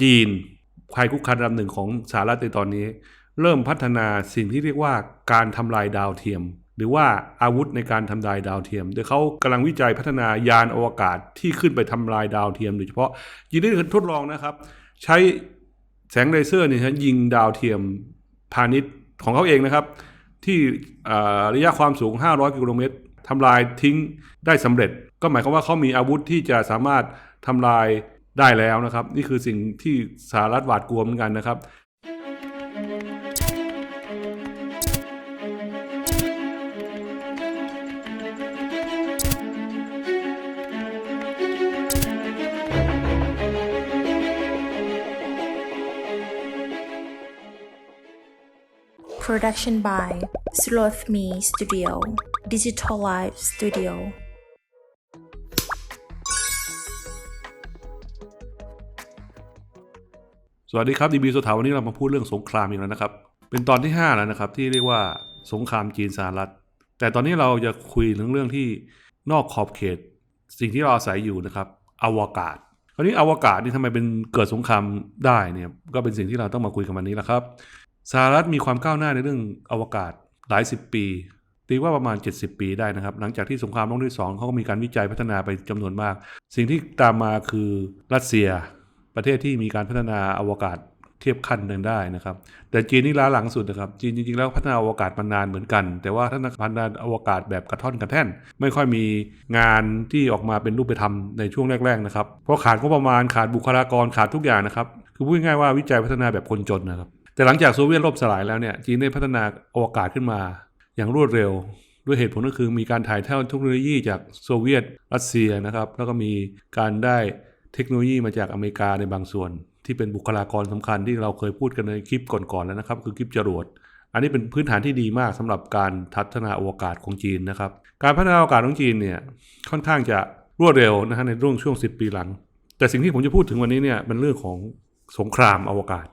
จีนภัยคุกคามระดับหนึ่งของสหรัฐในตอนนี้ เริ่มพัฒนาสิ่งที่เรียกว่าการทำลายดาวเทียม หรือว่าอาวุธในการทำลายดาวเทียม โดยเขากำลังวิจัยพัฒนายานอวกาศที่ขึ้นไปทำลายดาวเทียมโดยเฉพาะยินได้ทดลองนะครับ ใช้แสงเลเซอร์เนี่ยยิงดาวเทียมพาณิชย์ของเขาเองนะครับ ที่ระยะความสูง 500 กิโลเมตรทำลายทิ้งได้สำเร็จ ก็หมายความว่าเขามีอาวุธที่จะสามารถทำลาย ได้แล้วนะครับ นี่คือสิ่งที่สหรัฐหวาดกลัวเหมือนกันนะครับ Production by Sloth Me Studio Digital Live Studio สวัสดีครับดีบีสถาวันนี้เรามาพูดเรื่องสงครามอีกแล้วนะครับ เป็นตอนที่ 5 แล้วนะครับที่เรียกว่าสงครามจีนสหรัฐ แต่ตอนนี้เราจะคุยถึงเรื่องที่นอกขอบเขต สิ่งที่เราอาศัยอยู่นะครับอวกาศ คราวนี้อวกาศนี่ทำไมเป็นเกิดสงครามได้เนี่ยก็เป็นสิ่งที่เราต้องมาคุยกันวันนี้แหละครับสหรัฐมีความก้าวหน้าในเรื่องอวกาศหลายสิบปีตีว่าประมาณ 70 ปีได้นะครับ หลังจากที่สงครามโลกที่สองเขาก็มีการวิจัยพัฒนาไปจำนวนมาก สิ่งที่ตามมาคือรัสเซีย ประเทศที่มีการพัฒนาอวกาศเทียบขั้นกันได้นะครับ แต่จีนนี่ล้าหลังสุดนะครับ จีนจริงๆแล้วพัฒนาอวกาศมานานเหมือนกัน แต่ว่าพัฒนาพัฒนาอวกาศแบบกระท่อนกระแท่น ไม่ค่อยมีงานที่ออกมาเป็นรูปธรรมในช่วงแรกๆนะครับ เพราะขาดงบประมาณขาดบุคลากรขาดทุกอย่างนะครับ คือพูดง่ายๆว่าวิจัยพัฒนาแบบคนจนนะครับ แต่หลังจากโซเวียตล่มสลายแล้วเนี่ย จีนได้พัฒนาอวกาศขึ้นมา อย่างรวดเร็ว ด้วยเหตุผลก็คือมีการถ่ายทอดเทคโนโลยีจากโซเวียต รัสเซียนะครับ แล้วก็มีการได้ เทคโนโลยีมาจากอเมริกาในบางส่วน ที่เป็นบุคลากรสำคัญที่เราเคยพูดกันในคลิปก่อนๆแล้วนะครับ คือคลิปจรวด อันนี้เป็นพื้นฐานที่ดีมากสำหรับการพัฒนาอวกาศของจีนนะครับ การพัฒนาอวกาศของจีนเนี่ยค่อนข้างจะรวดเร็วนะฮะในช่วงช่วง 10 ปีหลัง แต่สิ่งที่ผมจะพูดถึงวันนี้เนี่ยเป็นเรื่องของสงครามอวกาศ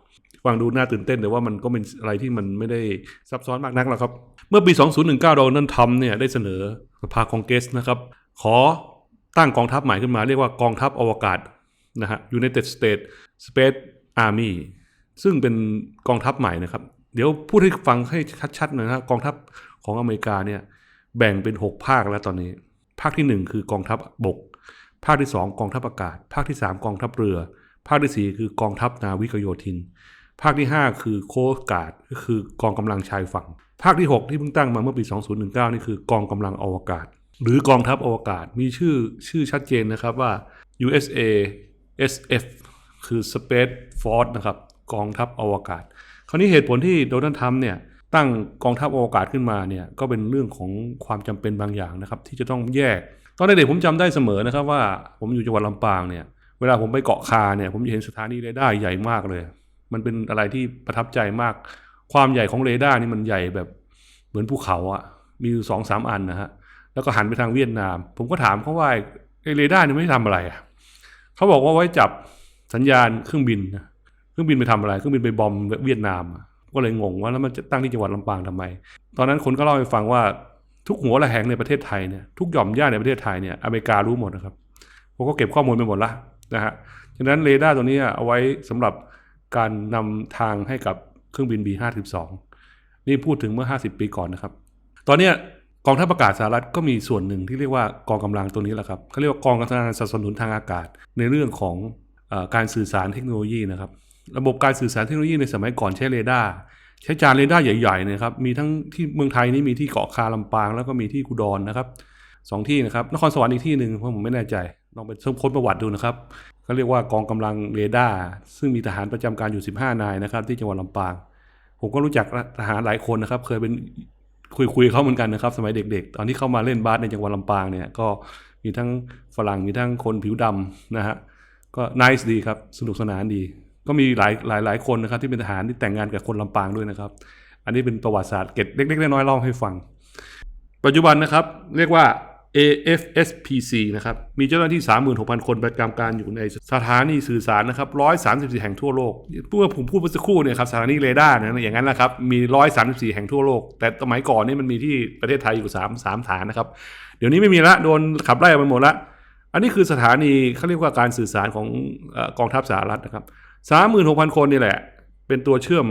ฟังดูน่าตื่นเต้นแต่ว่ามันก็เป็นอะไรที่มันไม่ได้ซับซ้อนมากนักหรอกครับ เมื่อปี 2019 โดนัลด์ทรัมป์เนี่ยได้เสนอสภาคองเกรสนะครับ ขอตั้งกองทัพใหม่ขึ้นมาเรียกว่ากองทัพอวกาศ นะฮะ United States Space Army ซึ่งเป็นกองทัพใหม่นะครับ เดี๋ยวพูดให้ฟังให้ชัดๆหน่อยนะกองทัพของอเมริกาเนี่ยแบ่งเป็น 6 ภาคแล้วตอนนี้ ภาคทีหนึ่1 คือกองทัพบก ภาคที่ 2 กองทัพอากาศ ภาคที่ 3 กองทัพเรือ ภาคที่ 4 คือกองทัพนาวิกโยธิน ภาคที่ 5 คือโคสการ์ดก็คือกองกำลังชายฝั่ง ภาคที่ 6 ที่เพิ่งตั้งมาเมื่อปี 2019 นี่คือกองกำลังอวกาศ หรือกองทัพอวกาศมีชื่อชื่อชัดเจนนะครับว่า USA SF คือ Space Force นะครับกองทัพอวกาศ คราวนี้เหตุผลที่โดนัลด์ทรัมป์เนี่ยตั้งกองทัพอวกาศขึ้นมาเนี่ยก็เป็นเรื่องของความจำเป็นบางอย่างนะครับที่จะต้องแยก ตอนเด็กๆผมจำได้เสมอนะครับว่าผมอยู่จังหวัดลำปางเนี่ยเวลาผมไปเกาะคาเนี่ยผมจะเห็นสถานีเรดาร์ใหญ่มากเลย มันเป็นอะไรที่ประทับใจมาก ความใหญ่ของเรดาร์นี่มันใหญ่แบบเหมือนภูเขาอะมีอยู่สองสามอันนะฮะแล้วก็หันไปทางเวียดนาม ผมก็ถามเขาว่าไอ้เรดาร์นี่ไม่ทำอะไรอะ เขาบอกว่าไว้จับสัญญาณเครื่องบินนะเครื่องบินไปทำอะไร เครื่องบินไปบอมเวียดนามก็เลยงงว่าแล้วมันจะตั้งที่จังหวัดลำปางทำไม ตอนนั้นคนก็เล่าให้ฟังว่าทุกหัวระแหงในประเทศไทยเนี่ยทุกหย่อมย่าในประเทศไทยเนี่ยอเมริการู้หมดนะครับเขาก็เก็บข้อมูลไปหมดละนะฮะฉะนั้นเรดาร์ตัวนี้เอาไว้สำหรับการนำทางให้กับเครื่องบิน B52 นี่พูดถึงเมื่อ 50 ปีก่อนนะครับ ตอนเนี้ย กองทัพอากาศสหรัฐก็มีส่วนหนึ่งที่เรียกว่ากองกำลังตัวนี้แหละครับเขาเรียกว่ากองกำลังสนับสนุนทางอากาศ ในเรื่องของอการสื่อสารเทคโนโลยีนะครับ ระบบการสื่อสารเทคโนโลยีในสมัยก่อนใช้เรดาร์ใช้จานเรดาร์ใหญ่ๆนะครับ มีทั้งที่เมืองไทยนี่มีที่เกาะคาลำปาง แล้วก็มีที่กุดรนนะครับสองที่นะครับนครสวรรค์อีกที่หนึ่งเพราะผมไม่แน่ใจลองไปค้นประวัติดูนะครับเขาเรียกว่ากองกำลังเรดาร์ซึ่งมีทหารประจำการอยู่ 15 นายนะครับที่จังหวัดลำปาง ผมก็รู้จักทหารหลายคนนะครับ เคยเป็น คุยคุยๆเขาเหมือนกันนะครับ สมัยเด็กๆ ตอนที่เข้ามาเล่นบาสในจังหวัดลำปางเนี่ยก็มีทั้งฝรั่งมีทั้งคนผิวดำนะฮะก็นิสดีครับสนุกสนานดี ก็มีหลายหลายหลายคนนะครับที่เป็นทหารที่แต่งงานกับคนลำปางด้วยนะครับ อันนี้เป็นประวัติศาสตร์เก็บเล็กๆน้อยๆเล่าให้ฟัง ปัจจุบันนะครับ เรียกว่า AFSPC นะครับ มีเจ้าหน้าที่ 36,000 คนประจำการอยู่ในสถานีสื่อสารนะครับ 134 แห่งทั่วโลกเมื่อผมพูดเมื่อสักครู่เนี่ยครับสถานีเรดาร์นะอย่างนั้นนะครับ มี 134 แห่งทั่วโลก แต่สมัยก่อนนี่มันมีที่ประเทศไทยอยู่ 3 3 ฐานนะครับ เดี๋ยวนี้ไม่มีละ โดนขับไล่ออกไปหมดละ อันนี้คือสถานีเขาเรียกว่าการสื่อสารของอกองทัพสหรัฐนะครับ 36,000 คนนี่แหละ เป็นตัวเชื่อม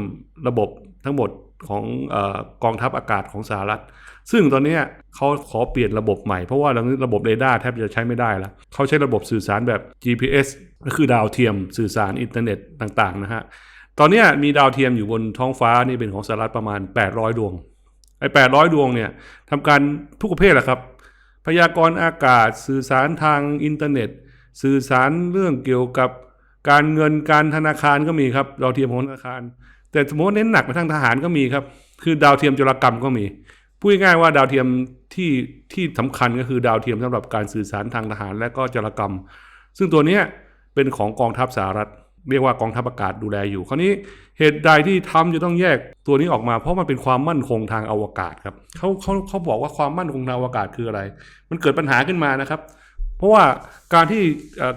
ระบบทั้งหมดของอกองทัพอากาศของสหรัฐ ซึ่งตอนนี้เขาขอเปลี่ยนระบบใหม่ เพราะว่าระบบเรดาร์แทบจะใช้ไม่ได้แล้วเขาใช้ระบบสื่อสารแบบ GPS ก็คือดาวเทียมสื่อสารอินเทอร์เน็ตต่างๆนะฮะตอนนี้มีดาวเทียมอยู่บนท้องฟ้านี่เป็นของสหรัฐประมาณ 800 ดวงไอ้800 ดวงเนี่ยทำการทุกประเภทแหละครับ พยากรณ์อากาศ สื่อสารทางอินเทอร์เน็ต สื่อสารเรื่องเกี่ยวกับการเงินการธนาคารก็มีครับดาวเทียมของธนาคาร แต่สมมติเน้นหนักไปทางทหารก็มีครับ คือดาวเทียมจุลกรรมก็มี พูดง่ายๆว่าดาวเทียมที่ที่สำคัญก็คือดาวเทียมสำหรับการสื่อสารทางทหารและก็จรกรรม ซึ่งตัวนี้เป็นของกองทัพสหรัฐ เรียกว่ากองทัพอากาศดูแลอยู่ คราวนี้เหตุใดที่ทำจะต้องแยกตัวนี้ออกมา เพราะมันเป็นความมั่นคงทางอวกาศครับเขาเขาเขาบอกว่าความมั่นคงทางอวกาศคืออะไร มันเกิดปัญหาขึ้นมานะครับ เพราะว่าการที่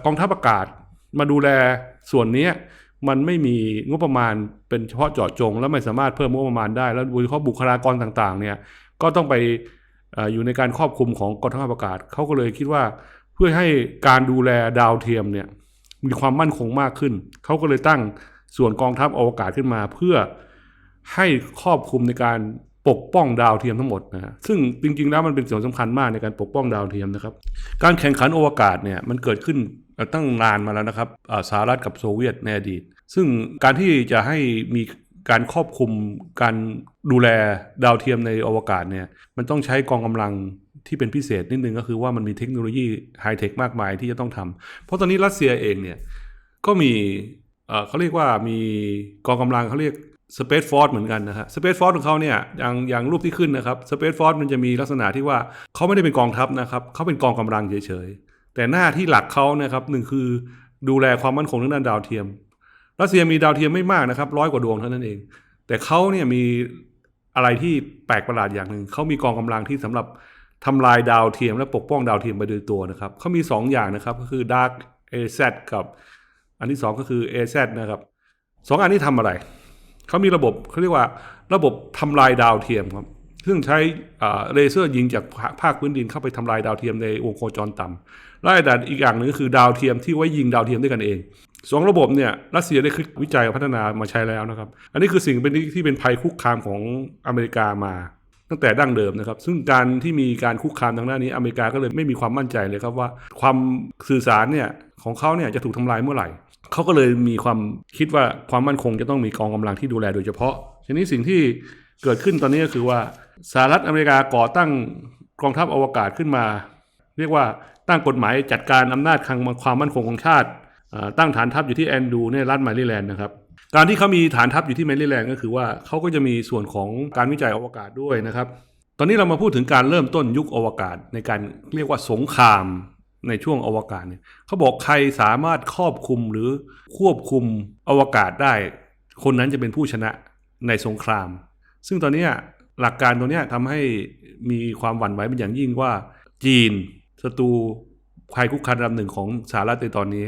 กองทัพอากาศมาดูแลส่วนนี้มันไม่มีงบประมาณเป็นเฉพาะเจาะจง แล้วไม่สามารถเพิ่มงบประมาณได้ แล้วโดยเฉพาะบุคลากรต่างๆเนี่ย ก็ต้องไปออยู่ในการครอบคลุมของกองทัพอากาศเขาก็เลยคิดว่าเพื่อให้การดูแลดาวเทียมเนี่ยมีความมั่นคงมากขึ้น เขาก็เลยตั้งส่วนกองทัพอวกาศขึ้นมา เพื่อให้ครอบคลุมในการปกป้องดาวเทียมทั้งหมดนะฮะซึ่งจริงๆแล้วมันเป็นส่วนสำคัญมากในการปกป้องดาวเทียมนะครับ การแข่งขันอวกาศเนี่ยมันเกิดขึ้นตั้งนานมาแล้วนะครับสหรัฐกับโซเวียตในอดีต ซึ่งการที่จะให้มี การครอบคลุมการดูแลดาวเทียมในอวกาศเนี่ยมันต้องใช้กองกำลังที่เป็นพิเศษนิดนึงก็คือว่ามันมีเทคโนโลยีไฮเทคมากมายที่จะต้องทำเพราะตอนนี้รัสเซียเองเนี่ยก็มีเขาเรียกว่ามีกองกำลังเขาเรียก Space Force เหมือนกันนะฮะ Space Force ของเขาเนี่ยอย่างอย่างรูปที่ขึ้นนะครับ Space Force มันจะมีลักษณะที่ว่าเขาไม่ได้เป็นกองทัพนะครับเขาเป็นกองกำลังเฉยๆแต่หน้าที่หลักเขานะครับหนึ่งคือดูแลความมั่นคงทางด้านดาวเทียม รัสเซียมีดาวเทียมไม่มากนะครับร้อยกว่าดวงเท่านั้นเอง แต่เขาเนี่ยมีอะไรที่แปลกประหลาดอย่างหนึ่งเขามีกองกำลังที่สำหรับทำลายดาวเทียมและปกป้องดาวเทียมไปโดยตัวนะครับเขามี 2 อย่างนะครับก็คือ Dark AZ กับ อันที่ 2 ก็คือ AZ นะครับสองอันนี้ทำอะไร เขามีระบบเขาเรียกว่าระบบทำลายดาวเทียมครับซึ่งใช้เลเซอร์ยิงจากภาคพื้นดินเข้าไปทำลายดาวเทียมในวงโคจรต่ำและอีกอย่างหนึ่งก็คือดาวเทียมที่ไว้ยิงดาวเทียมด้วยกันเอง สองระบบเนี่ยรัสเซียได้คิดวิจัยพัฒนามาใช้แล้วนะครับ อันนี้คือสิ่งเป็นที่ที่เป็นภัยคุกคามของอเมริกามา ตั้งแต่ดั้งเดิมนะครับ ซึ่งการที่มีการคุกคามทางด้านนี้ อเมริกาก็เลยไม่มีความมั่นใจเลยครับว่า ความสื่อสารเนี่ยของเขาเนี่ยจะถูกทำลายเมื่อไหร่เขาก็เลยมีความคิดว่าความมั่นคงจะต้องมีกองกำลังที่ดูแลโดยเฉพาะทีนี้สิ่งที่เกิดขึ้นตอนนี้ก็คือว่าสหรัฐอเมริกาก่อตั้งกองทัพอวกาศขึ้นมา เรียกว่าตั้งกฎหมายจัดการอำนาจทางความมั่นคงของชาติ ตั้งฐานทัพอยู่ที่แอนดูในรัฐแมริแลนด์นะครับการที่เขามีฐานทัพอยู่ที่แมริแลนด์ก็คือว่าเขาก็จะมีส่วนของการวิจัยอวกาศด้วยนะครับ ตอนนี้เรามาพูดถึงการเริ่มต้นยุคอวกาศในการเรียกว่าสงครามในช่วงอวกาศเนี่ยเขาบอกใครสามารถครอบคุมหรือควบคุมอวกาศได้ คนนั้นจะเป็นผู้ชนะในสงคราม ซึ่งตอนนี้หลักการตัวเนี้ทำให้มีความหวั่นไหวเป็นอย่างยิ่งว่า จีนศัตรูภัยคุกคามระดับหนึ่งของสหรัฐในตอนนี้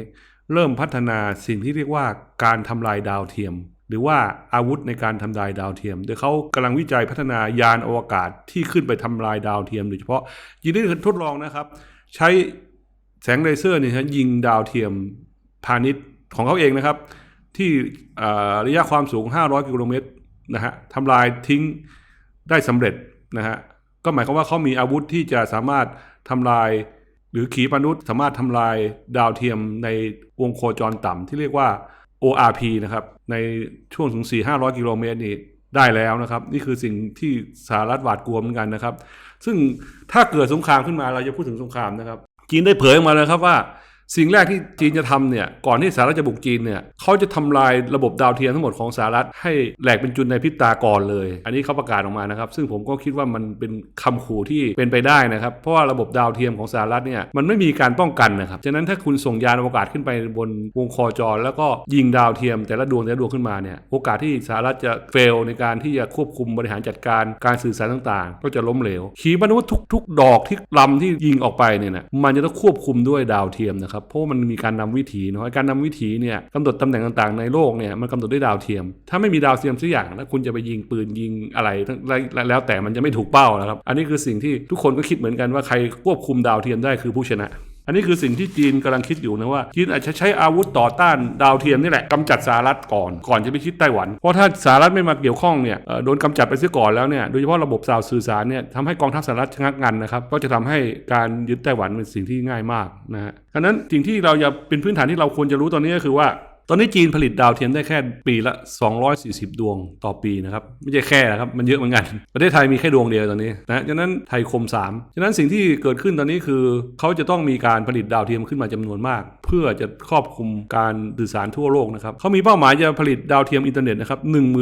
เริ่มพัฒนาสิ่งที่เรียกว่าการทำลายดาวเทียม หรือว่าอาวุธในการทำลายดาวเทียม โดยเขากำลังวิจัยพัฒนายานอวกาศที่ขึ้นไปทำลายดาวเทียมโดยเฉพาะยิงได้ทดลองนะครับ ใช้แสงเลเซอร์เนี่ยยิงดาวเทียมพาณิชย์ของเขาเองนะครับ ที่ระยะความสูง 500 กิโลเมตรนะฮะทำลายทิ้งได้สำเร็จนะฮะก็หมายความว่าเขามีอาวุธที่จะสามารถทำลาย หรือขีปนาวุธสามารถทำลายดาวเทียมในวงโคจรต่ำที่เรียกว่า ORP นะครับ ในช่วงถึง 4-500 กิโลเมตรนี่ได้แล้วนะครับ นี่คือสิ่งที่สหรัฐหวาดกลัวเหมือนกันนะครับ ซึ่งถ้าเกิดสงครามขึ้นมาเราจะพูดถึงสงครามนะครับจีนได้เผยออกมาเลยครับว่า สิ่งแรกที่จีนจะทำเนี่ยก่อนที่สหรัฐจะบุกจีนเนี่ยเขาจะทำลายระบบดาวเทียมทั้งหมดของสหรัฐให้แหลกเป็นจุนในพริบตาก่อนเลย อันนี้เขาประกาศออกมานะครับ ซึ่งผมก็คิดว่ามันเป็นคำขู่ที่เป็นไปได้นะครับ เพราะว่าระบบดาวเทียมของสหรัฐเนี่ยมันไม่มีการป้องกันนะครับฉะนั้นถ้าคุณส่งยานอวกาศขึ้นไปบนวงโคจร แล้วก็ยิงดาวเทียม แต่ละดวงแต่ละดวงขึ้นมาเนี่ยโอกาสที่สหรัฐจะเฟลในการที่จะควบคุมบริหารจัดการการสื่อสารต่างๆ ก็จะล้มเหลวขีปนาวุธทุก ๆ ดอกที่ลำที่ยิงออกไปเนี่ยนะมันจะต้องควบคุมด้วยดาวเทียมนะครับเพราะมันมีการนำวิถีเนาะการนำวิถีเนี่ยกำหนดตำแหน่งต่างๆในโลกเนี่ยมันกำหนดด้วยดาวเทียม ถ้าไม่มีดาวเทียมสักอย่างแล้วคุณจะไปยิงปืนยิงอะไรแล้วแต่มันจะไม่ถูกเป้านะครับ อันนี้คือสิ่งที่ทุกคนก็คิดเหมือนกันว่าใครควบคุมดาวเทียมได้คือผู้ชนะ อันนี้คือสิ่งที่จีนกำลังคิดอยู่นะว่าจีนอาจจะใช้อาวุธต่อต้านดาวเทียมนี่แหละกำจัดสหรัฐก่อนก่อนจะไปคิดไต้หวัน เพราะถ้าสหรัฐไม่มาเกี่ยวข้องเนี่ยโดนกำจัดไปเสียก่อนแล้วเนี่ยโดยเฉพาะระบบสาวสื่อสารเนี่ยทำให้กองทัพสหรัฐชะงักงันนะครับก็จะทำให้การยึดไต้หวันเป็นสิ่งที่ง่ายมากนะฮะดังนั้นสิ่งที่เราจะเป็นพื้นฐานที่เราควรจะรู้ตอนนี้ก็คือว่า ตอนนี้จีนผลิตดาวเทียมได้แค่ปีละ 240 ดวงต่อปีนะครับ ไม่ใช่แค่นะครับ มันเยอะเหมือนกัน ประเทศไทยมีแค่ดวงเดียวตอนนี้นะฉะนั้นไทยคม 3 ฉะนั้นสิ่งที่เกิดขึ้นตอนนี้คือเขาจะต้องมีการผลิตดาวเทียมขึ้นมาจำนวนมาก เพื่อจะครอบคลุมการสื่อสารทั่วโลกนะครับเขามีเป้าหมายจะผลิตดาวเทียมอินเทอร์เน็ตนะครับ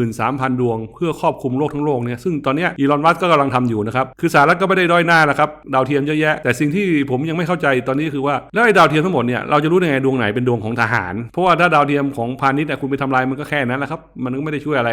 13,000 ดวง เพื่อครอบคลุมโลกทั้งโลกเนี่ยซึ่งตอนนี้อีลอนมัสก์ก็กำลังทำอยู่นะครับคือสหรัฐก็ไม่ได้ด้อยหน้านะครับดาวเทียมเยอะแยะ แต่สิ่งที่ผมยังไม่เข้าใจตอนนี้คือว่าแล้วไอ้ดาวเทียมทั้งหมดเนี่ยเราจะรู้ได้ไงดวงไหนเป็นดวงของทหาร เพราะว่าถ้าดาวเทียมของพาณิชย์นี่คุณไปทำลายมันก็แค่นั้นแหละครับ มันก็ไม่ได้ช่วยอะไร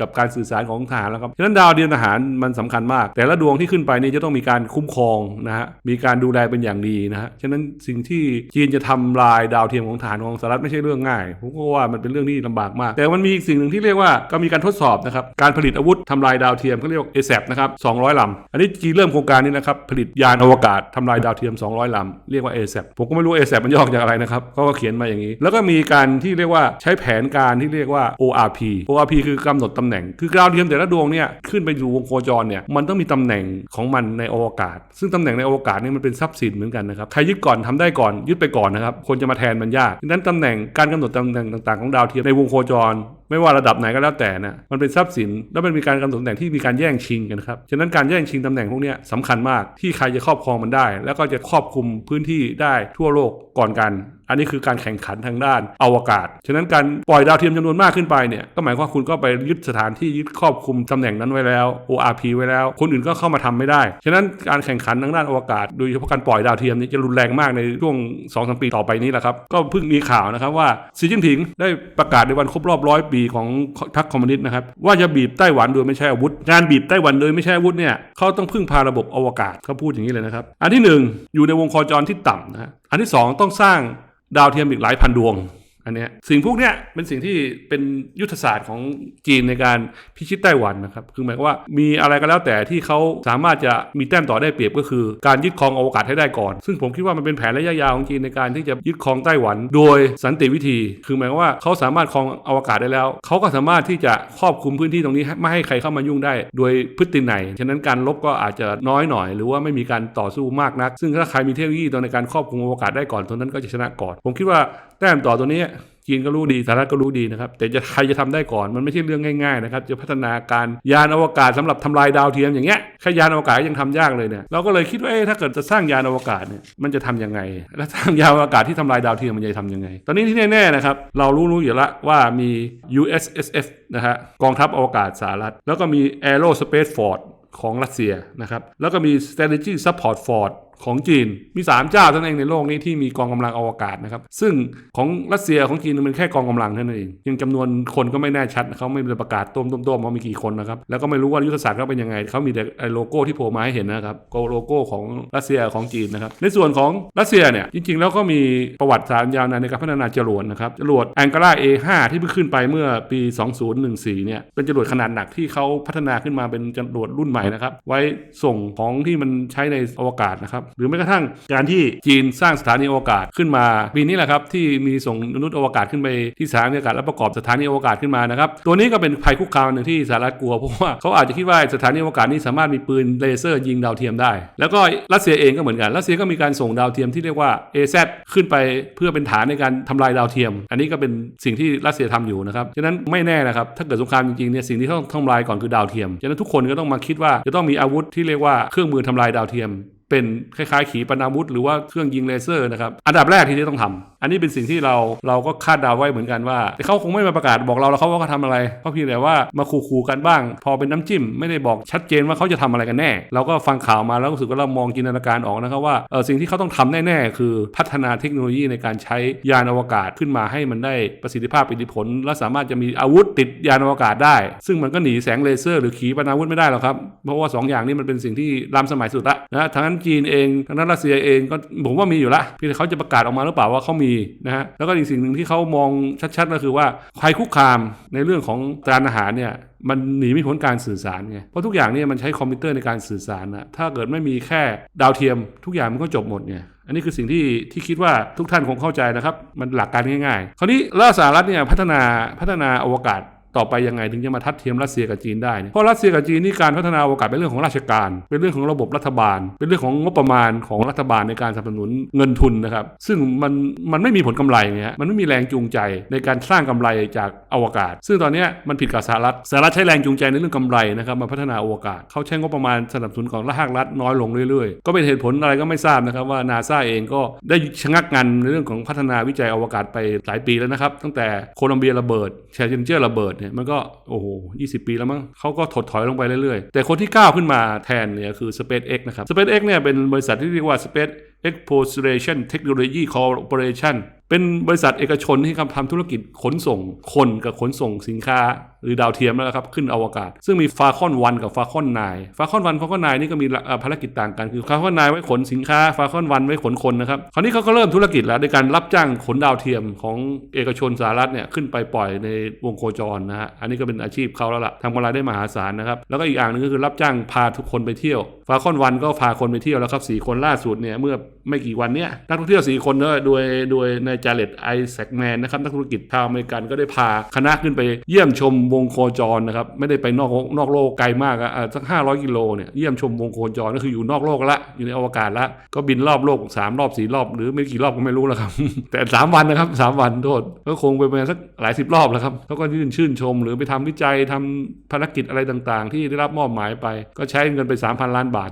กับการสื่อสารของทหารแล้วครับฉะนั้นดาวเทียมทหารมันสำคัญมาก แต่ละดวงที่ขึ้นไปนี่จะต้องมีการคุ้มครองนะฮะมีการดูแลเป็นอย่างดีนะฮะฉะนั้นสิ่งที่จีนจะทำลายดาวเทียมของทหารของสหรัฐไม่ใช่เรื่องง่ายผมก็ว่ามันเป็นเรื่องที่ลำบากมาก แต่มันมีอีกสิ่งหนึ่งที่เรียกว่าก็มีการทดสอบนะครับการผลิตอาวุธทำลายดาวเทียมเขาเรียกว่า ASAP นะครับ200ลำอันนี้จีนเริ่มโครงการนี้นะครับผลิตยานอวกาศทำลายดาวเทียม 200ลำเรียกว่า ASAP ผมก็ไม่รู้ ASAP มันย่อจากอะไรนะครับเขาก็เขียนมาอย่างนี้ แล้วก็มีการที่เรียียกว่าใช้แผนการที่เรียกว่า ORP ORP คือกำหนดตำแหน่ง คือดาวเทียมแต่ละดวงเนี่ยขึ้นไปอยู่วงโคจรเนี่ยมันต้องมีตำแหน่งของมันในอวกาศ ซึ่งตำแหน่งในอวกาศเนี่ยมันเป็นทรัพย์สินเหมือนกันนะครับใครยึดก่อนทำได้ก่อนยึดไปก่อนนะครับคนจะมาแทนมันยากดังนั้นตำแหน่งการกำหนดตำแหน่งต่างๆของดาวเทียมในวงโคจรไม่ว่าระดับไหนก็แล้วแต่นะมันเป็นทรัพย์สิน แล้วมันมีการกำหนดตำแหน่งที่มีการแย่งชิงกันครับฉะนั้นการแย่งชิงตำแหน่งพวกนี้สำคัญมากที่ใครจะครอบครองมันได้ แล้วก็จะครอบคลุมพื้นที่ได้ทั่วโลกก่อนกัน อันนี้คือการแข่งขันทางด้านอวกาศ ฉะนั้นการปล่อยดาวเทียมจำนวนมากขึ้นไปเนี่ยก็หมายความว่าคุณก็ไปยึดสถานที่ยึดครอบคลุมตำแหน่งนั้นไว้แล้ว ORP ไว้แล้ว คนอื่นก็เข้ามาทำไม่ได้ ฉะนั้นการแข่งขันทางด้านอวกาศ โดยเฉพาะการปล่อยดาวเทียมนี้จะรุนแรงมากในช่วง2อสปีต่อไปนี้แหละครับก็เพิ่งมีข่าวนะครับว่าสีจิ้นผิงได้ประกาศในวันครบรอบร้อยปีของพรรคคอมมิวนิสต์นะครับว่าจะบีบไต้หวันโดยไม่ใช่อาวุธ การบีบไต้หวันโดยไม่ใช่อาวุธเนี่ยเขาต้องพึ่งพาระบบอวกาศเขาพูดอย่างนี้เลยนะครับ อันที่หนึ่งอยู่ในวงโคจรที่ต่ำนะฮะอันที่สองต้องสร้างดาวเทียมอีกหลายพันดวง อันเนี้ยสิ่งพวกเนี้ยเป็นสิ่งที่เป็นยุทธศาสตร์ของจีนในการพิชิตไต้หวันนะครับคือหมายว่ามีอะไรก็แล้วแต่ที่เขาสามารถจะมีแต้มต่อได้เปรียบก็คือ การยึดครองอวกาศให้ได้ก่อน ซึ่งผมคิดว่ามันเป็นแผนระยะยาวของจีนในการที่จะยึดครองไต้หวัน โดยสันติวิธี คือหมายว่าเขาสามารถครองอวกาศได้แล้วเขาก็สามารถที่จะครอบคลุมพื้นที่ตรงนี้ไม่ให้ใครเข้ามายุ่งได้ โดยพฤติไหนฉะนั้นการลบก็อาจจะน้อยหน่อย หรือว่าไม่มีการต่อสู้มากนัก ซึ่งถ้าใครมีเทคโนโลยีตอนในการครอบคลุมอวกาศได้ก่อนตัวนั้นก็จะชนะก่อน ผมคิดว่าแต้มต่อตัวนี้จีนก็รู้ดีสหรัฐก็รู้ดีนะครับ แต่จะใครจะทำได้ก่อนมันไม่ใช่เรื่องง่ายๆนะครับ จะพัฒนาการยานอวกาศสำหรับทำลายดาวเทียมอย่างเงี้ยแค่ยานอวกาศยังทำยากเลยเนี่ยเราก็เลยคิดว่าเอ๊ะถ้าเกิดจะสร้างยานอวกาศเนี่ยมันจะทำยังไง แล้วสร้างยานอวกาศที่ทำลายดาวเทียมมันจะทำยังไง ตอนนี้ที่แน่ๆนะครับเรารู้รู้อยู่ล้วว่ามี USSF นะฮะกองทัพอวกาศสหรัฐ แล้วก็มี Aerospace Force ของรัสเซียนะครับ แล้วก็มี Strategy Support Force ของจีนมี 3 เจ้าเท่านั้นเองในโลกนี้ที่มีกองกำลังอวกาศนะครับ ซึ่งของรัสเซียของจีนมันแค่กองกำลังเท่านั้นเองยังจำนวนคนก็ไม่แน่ชัดเขาไม่ได้ประกาศต้มต้มต้มว่ามีกี่คนนะครับแล้วก็ไม่รู้ว่ายุทธศาสตร์เขาเป็นยังไงเขามีแต่ไอโลโก้ที่โผล่มาให้เห็นนะครับโลโก้ของรัสเซียของจีนนะครับในส่วนของรัสเซียเนี่ยจริงๆ แล้วก็มีประวัติศาสตร์ยาวนานในการพัฒนาจรวดนะครับจรวดแองก l า A5 ที่เพิ่งขึ้นไปเมื่อปี 2014เนี่ยเป็นจรวดขนาดหนักที่เขาพัฒนาขึ้นมาเป็นจรวดรุ่นใหม่นะครับไว้ส่งของที่มันใช้ในอวกาศนะครับหรือแม้กระทั่งการที่จีนสร้างสถานีอวกาศขึ้นมาปีนี้แหละครับที่มีส่งมนุษย์อวกาศขึ้นไปที่สถานีอวกาศและประกอบสถานีอวกาศขึ้นมานะครับตัวนี้ก็เป็นภัยคุกคามหนึ่งที่สหรัฐกลัวเพราะว่าเขาอาจจะคิดว่าสถานีอวกาศนี้สามารถมีปืนเลเซอร์ยิงดาวเทียมได้ แล้วก็รัสเซียเองก็เหมือนกันรัสเซียก็มีการส่งดาวเทียมที่เรียกว่า AZ ขึ้นไปเพื่อเป็นฐานในการทำลายดาวเทียม อันนี้ก็เป็นสิ่งที่รัสเซียทำอยู่นะครับฉะนั้นไม่แน่นะครับถ้าเกิดสงครามจริงๆเนี่ยสิ่งที่ต้องทำลายก่อนคือดาวเทียมฉะนั้นทุกคนก็ต้องมาคิดว่าจะต้องมีอาวุธที่เรียกว่าเครื่องมือทำลายดาวเทียม เป็นคล้ายๆ ขีปนาวุธ หรือว่าเครื่องยิงเลเซอร์นะครับ อันดับแรกที่จะต้องทำอันนี้เป็นสิ่งที่เราเราก็คาดเดาไว้เหมือนกันว่าเขาคงไม่มาประกาศบอกเราแล้วเขาว่าเขาทำอะไรเพราะเพียงแต่ว่ามาขู่ๆกันบ้าง พอเป็นน้ำจิ้มไม่ได้บอกชัดเจนว่าเขาจะทำอะไรกันแน่ เราก็ฟังข่าวมาแล้วรู้สึกว่าเรามองจินตนาการออกนะครับว่าเออสิ่งที่เขาต้องทำแน่ๆ คือพัฒนาเทคโนโลยีในการใช้ยานอวกาศขึ้นมาให้มันได้ประสิทธิภาพอิทธิผล และสามารถจะมีอาวุธติดยานอวกาศได้ ซึ่งมันก็หนีแสงเลเซอร์ หรือขีปนาวุธไม่ได้หรอกครับเพราะว่าสองอย่างนี้มันเป็นสิ่งที่ล้ำสมัยสุดละนะทั้งนั้นจีนเองทั้งนั้นรัสเซียเองก็ผมว่ามีอยู่ละเพียงแต่เขาจะประกาศออกมาหรือเปล่าว่าเขามีนะฮะแล้วก็อีกสิ่งหนึ่งที่เขามองชัดๆก็คือว่าภัยคุกคามในเรื่องของการอาหารเนี่ยมันหนีไม่พ้นการสื่อสารไง เพราะทุกอย่างเนี่ยมันใช้คอมพิวเตอร์ในการสื่อสารนะถ้าเกิดไม่มีแค่ดาวเทียม ทุกอย่างมันก็จบหมดไงอันนี้คือสิ่งที่ที่คิดว่าทุกท่านคงเข้าใจนะครับ มันหลักการง่ายๆ คราวนี้ล้วสหรัฐเนี่ยพัฒนาพัฒนาอวกาศ ต่อไปยังไงถึงจะมาทัดเทียมรัสเซียกับจีนได้เนี่ยเพราะรัสเซียกับจีนนี่การพัฒนาอวกาศเป็นเรื่องของราชการ เป็นเรื่องของระบบรัฐบาล เป็นเรื่องของงบประมาณของรัฐบาลในการสนับสนุนเงินทุนนะครับ ซึ่งมันมันไม่มีผลกำไรไงฮะมันไม่มีแรงจูงใจในการสร้างกำไรจากอวกาศ ซึ่งตอนนี้มันผิดกับสหรัฐสหรัฐใช้แรงจูงใจในเรื่องกำไรนะครับมาพัฒนาอวกาศเขาใช้งบประมาณสนับสนุนของภาครัฐน้อยลงเรื่อยๆ ก็เป็นเหตุผลอะไรก็ไม่ทราบนะครับว่านาซาเองก็ได้ชะงักงันในเรื่องของพัฒนาวิจัยอวกาศไปหลายปีแล้วนะครับตั้งแต่โคลัมเบียระเบิดแชร์เจนเจอร์ระเบิดเนี่ยมันก็โอ้โหยีปีแล้วมั้งเขาก็ถดถอยลงไปเรื่อยๆ แต่คนที่ก้าวขึ้นมาแทนเนี่ยคือ SpaceX นะครับ SpaceX เนี่ยเป็นบริษัทที่เรียกว่า Space Exploration Technology Corporation เป็นบริษัทเอกชนที่ทำธุรกิจขนส่งคนกับขนส่งสินค้า หรือดาวเทียมแล้วครับ ขึ้นอวกาศ ซึ่งมี Falcon 1กับ Falcon 9 Falcon 1 Falcon 9นี่ก็มีภารกิจต่างกัน คือ Falcon 9ไว้ขนสินค้า Falcon 1ไว้ขนคนนะครับ คราวนี้เขาก็เริ่มธุรกิจแล้วในการรับจ้างขนดาวเทียมของเอกชนสหรัฐเนี่ยขึ้นไปปล่อยในวงโคจรนะฮะอันนี้ก็เป็นอาชีพเขาแล้วล่ะทำกำไรได้มหาศาลนะครับแล้วก็อีกอย่างหนึงก็คือรับจ้างพาทุกคนไปเที่ยว Falcon 1ก็พาคนไปเที่ยวแล้วครับสี่คนล่าสุดเนี่ยเมื่อ ไม่กี่วันเนี้ยนักท่องเที่ยวสี่คนเนี่ยโดยโดยนายจาเลตไอแซกแมนนะครับนักธุรกิจชาวอเมริกันก็ได้พาคณะขึ้นไปเยี่ยมชมวงโคจรนะครับไม่ได้ไปนอกนอกโลกไกลมากอะอะสัก 500 กิโลเนี่ยเยี่ยมชมวงโคจรก็คืออยู่นอกโลกละอยู่ในอวกาศละก็บินรอบโลก 3 รอบ 4 รอบ หรือไม่กี่รอบก็ไม่รู้แล้วครับ แต่ 3 วันนะครับ 3 วันโทษก็คงไปประมาณสักหลายสิบรอบแล้วครับเขาก็ยื่นชื่นชม หรือไปทำวิจัยทำภารกิจอะไรต่างๆ ที่ได้รับมอบหมายไป ก็ใช้เงินไป 3,000 ล้านบาท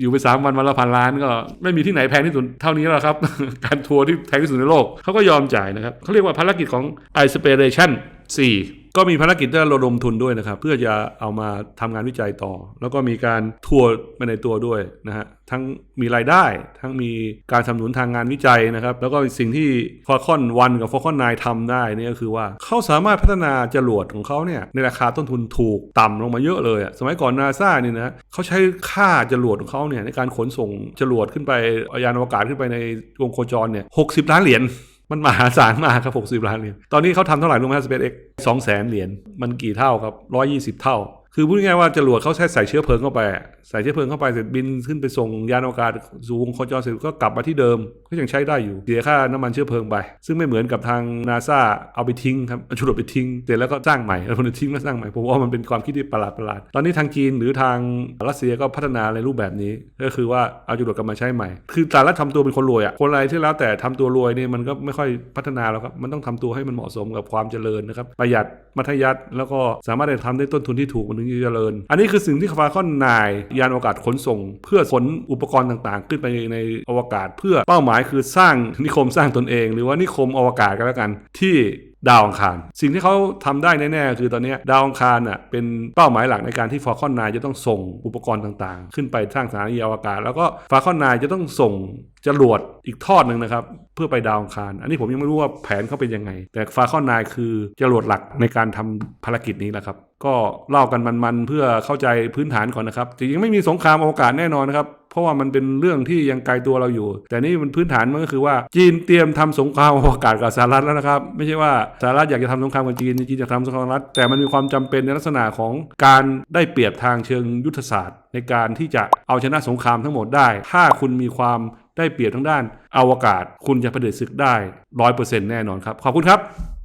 อยู่ไป 3 วันวันละพันล้านก็ไม่มีที่ไหนแพงที่สุดเท่านี้แล้วครับ การทัวร์ที่แพงที่สุดในโลกเขาก็ยอมจ่ายนะครับเขาเรียกว่าภารกิจของ i s p i r a t i o n 4 ก็มีภารกิจที่ระดมทุนด้วยนะครับ เพื่อจะเอามาทำงานวิจัยต่อ แล้วก็มีการทัวร์ไปในตัวด้วยนะฮะทั้งมีรายได้ ทั้งมีการสนับสนุนทางงานวิจัยนะครับ แล้วก็สิ่งที่ Falcon 1 กับ Falcon 9ทำได้นี่ก็คือว่าเขาสามารถพัฒนาจรวดของเขาเนี่ยในราคาต้นทุนถูกต่ำลงมาเยอะเลยสมัยก่อนนาซาเนี่ยนะเขาใช้ค่าจรวดของเขาเนี่ยในการขนส่งจรวดขึ้นไปยานอวกาศขึ้นไปในวงโคจรเนี่ย60ล้านเหรียญ มันมหาศาลมากครับ60ล้านเหรียญตอนนี้เขาทำเท่าไหร่รู้ไหมสเปซเอ็กสองแสนเหรียญมันกี่เท่าครับ120 เท่า คือพูดง่ายๆว่าจรวดเขาใช้ใส่เชื้อเพลิงเข้าไป ใส่เชื้อเพลิงเข้าไปเสร็จบินขึ้นไปส่งยานอวกาศสู่วงโคจรเสร็จก็กลับมาที่เดิมก็ยังใช้ได้อยู่เสียค่าน้ำมันเชื้อเพลิงไป ซึ่งไม่เหมือนกับทางนาซาเอาไปทิ้งครับเอาจรวดไปทิ้งเสร็จแล้วก็สร้างใหม่แล้วคนทิ้งแล้วสร้างใหม่ผมว่ามันเป็นความคิดที่ประหลาดประหลาดตอนนี้ทางจีนหรือทางรัสเซียก็พัฒนาในรูปแบบนี้ ก็คือว่าเอาจรวดกลับมาใช้ใหม่ คือสหรัฐทำตัวเป็นคนรวยอะคนอะไรที่แล้วแต่ทำตัวรวยเนี่ยมันก็ไม่ค่อยพัฒนาแล้วครับมันต้องทำตัวให้มันเหมาะสมกับความเจริญนะครับประหยัดมัธยัติแล้วก็สามารถจะทำได้ต้นทุนที่ถูกมันถึงจะเจริญ อันนี้คือสิ่งที่ฟาคอนนายยานอวกาศขนส่ง เพื่อขนอุปกรณ์ต่างๆ ขึ้นไปในอวกาศ เพื่อเป้าหมายคือสร้างนิคมสร้างตนเอง หรือว่านิคมอวกาศกันแล้วกันที่ ดาวอังคาร สิ่งที่เขาทำได้แน่ๆคือตอนนี้ดาวอังคารน่ะเป็นเป้าหมายหลักในการที่ฟาคอนนายจะต้องส่งอุปกรณ์ต่างๆ ขึ้นไปสร้างสถานีอวกาศ แล้วก็ฟาคอนนายจะต้องส่งจรวดอีกทอดหนึ่งนะครับเพื่อไปดาวอังคาร อันนี้ผมยังไม่รู้ว่าแผนเขาเป็นยังไง แต่ฟาคอนนายคือจรวดหลักในการทำภารกิจนี้แหละครับ ก็เล่ากันมันๆเพื่อเข้าใจพื้นฐานก่อนนะครับจริงๆไม่มีสงครามอวกาศแน่นอนนะครับ เพราะว่ามันเป็นเรื่องที่ยังไกลตัวเราอยู่ แต่นี่มันพื้นฐานมันก็คือว่าจีนเตรียมทำสงครามอวกาศกับสหรัฐแล้วนะครับ ไม่ใช่ว่าสหรัฐอยากจะทำสงครามกับจีนจีนจะทำสงครามสหรัฐแต่มันมีความจำเป็นในลักษณะของการได้เปรียบทางเชิงยุทธศาสตร์ ในการที่จะเอาชนะสงครามทั้งหมดได้ ถ้าคุณมีความได้เปรียบทางด้านอวกาศ คุณจะเผด็จศึกได้ร้อยเปอร์เซ็นต์แน่นอนครับขอบคุณครับ